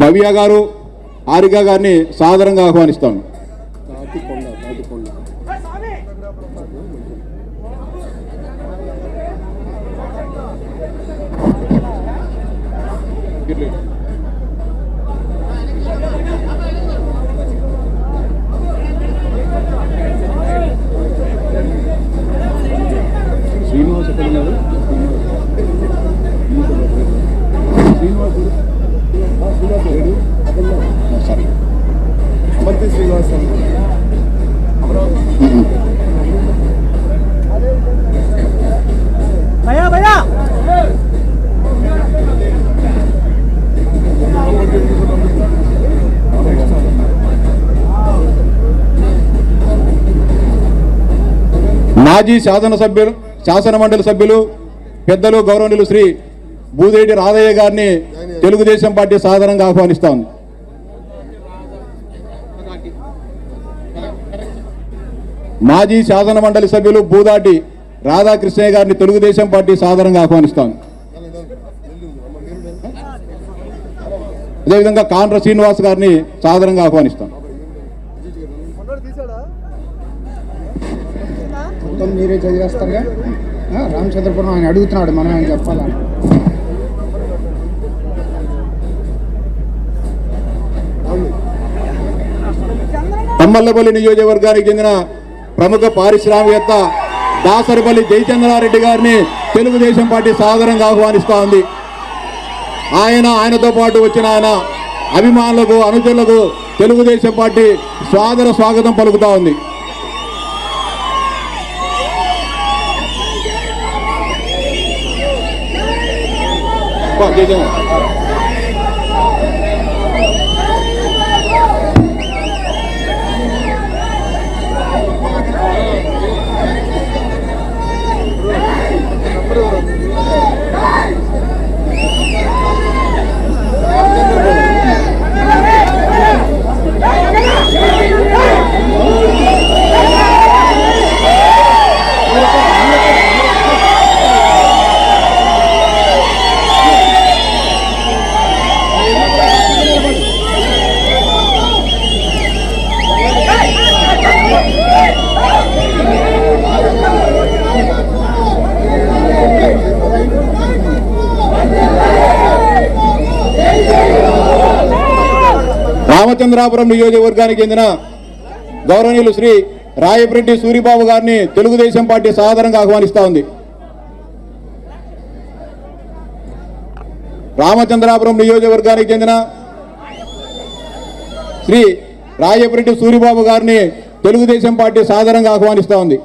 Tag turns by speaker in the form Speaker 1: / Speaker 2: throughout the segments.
Speaker 1: భవ్య గారు ఆరిక గారిని సాదరంగా ఆహ్వానిస్తాను
Speaker 2: తాటికొండ తాటికొండ.
Speaker 1: మాజీ శాసన సభ్యులు శాసన మండలి సభ్యులు పెద్దలు గౌరవనీయులు శ్రీ భూదేటి రాధయ్య గారిని తెలుగుదేశం పార్టీ సాధారణంగా ఆహ్వానిస్తాను. మాజీ శాసన మండలి సభ్యులు బూదాటి రాధాకృష్ణయ్య గారిని తెలుగుదేశం పార్టీ సాధారణంగా ఆహ్వానిస్తాను. అదేవిధంగా కాండ్ర శ్రీనివాస్ గారిని సాధారణంగా ఆహ్వానిస్తాను.
Speaker 3: మొత్తం మీరే చదివేస్తారుగా? రామచంద్రపురం ఆయన అడుగుతున్నాడు మనం ఆయన చెప్పాలని
Speaker 1: తమ్మల్లపల్లి నియోజకవర్గానికి చెందిన ప్రముఖ పారిశ్రామికవేత్త దాసరిపల్లి జయచంద్రారెడ్డి గారిని తెలుగుదేశం పార్టీ సాదరంగా ఆహ్వానిస్తూ ఉంది. ఆయన ఆయనతో పాటు వచ్చిన ఆయన అభిమానులకు అనుచరులకు తెలుగుదేశం పార్టీ స్వాదర స్వాగతం పలుకుతా ఉంది. 逛街真的 రామచంద్రాపురం నియోజకవర్గానికి చెందిన గౌరవనీయులు శ్రీ రాయపరెడ్డి సూరిబాబు గారిని తెలుగుదేశం పార్టీ సాధారణంగా ఆహ్వానిస్తా ఉంది. రామచంద్రాపురం నియోజకవర్గానికి చెందిన శ్రీ రాయపరెడ్డి సూరిబాబు గారిని తెలుగుదేశం పార్టీ సాధారణంగా ఆహ్వానిస్తా ఉంది.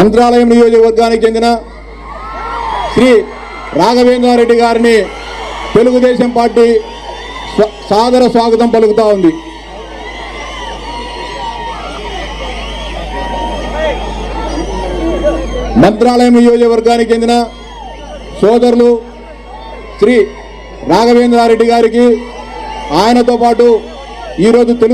Speaker 1: మంత్రాలయం నియోజకవర్గానికి చెందిన శ్రీ రాఘవేంద్రారెడ్డి గారిని తెలుగుదేశం పార్టీ సాదర స్వాగతం పలుకుతా ఉంది. మంత్రాలయం నియోజకవర్గానికి చెందిన సోదరులు శ్రీ రాఘవేంద్రారెడ్డి గారికి ఆయనతో పాటు ఈరోజు తెలుగు